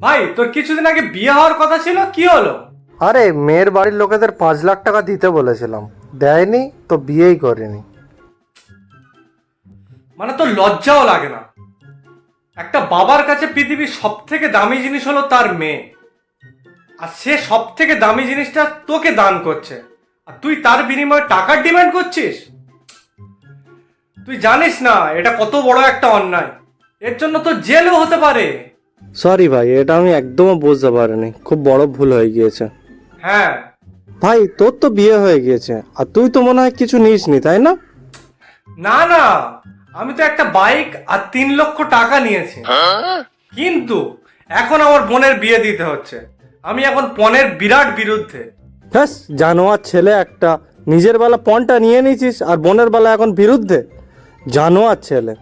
ভাই তোর কিছুদিন আগে বিয়ে হওয়ার কথা ছিল? কি হলো? আরে মেয়ের বাড়ির লোকেদের পাঁচ লাখ টাকা দিতে বলেছিলাম। দেয়নি তো বিয়েই করেনি। মানে তোর লজ্জাও লাগে না। একটা বাবার কাছে পৃথিবীর সব থেকে দামি জিনিস হলো তার মেয়ে। আর সে সব থেকে দামি জিনিসটা তোকে দান করছে। আর তুই তার বিনিময়ে টাকার ডিমান্ড করছিস? তুই জানিস না এটা কত বড় একটা অন্যায়। এর জন্য তো জেলও হতে পারে। সরি ভাই এটা আমি একদমও বুঝতে পারিনি। খুব বড় ভুল হয়ে গিয়েছে। হ্যাঁ। ভাই তোর তো বিয়ে হয়ে গিয়েছে আর তুই তো মনে হয় কিছু নিসনি তাই না? না না। আমি তো একটা বাইক আর তিন লক্ষ টাকা নিয়েছি। কিন্তু এখন আমার বোনের বিয়ে দিতে হচ্ছে। আমি এখন পনেরো বিরাট বিরুদ্ধে। ব্যাস জানোয়ার ছেলে একটা। নিজের বেলা পণটা নিয়ে নিয়েছিস আর বোনের বেলা এখন বিরুদ্ধে। জানোয়ার ছেলে।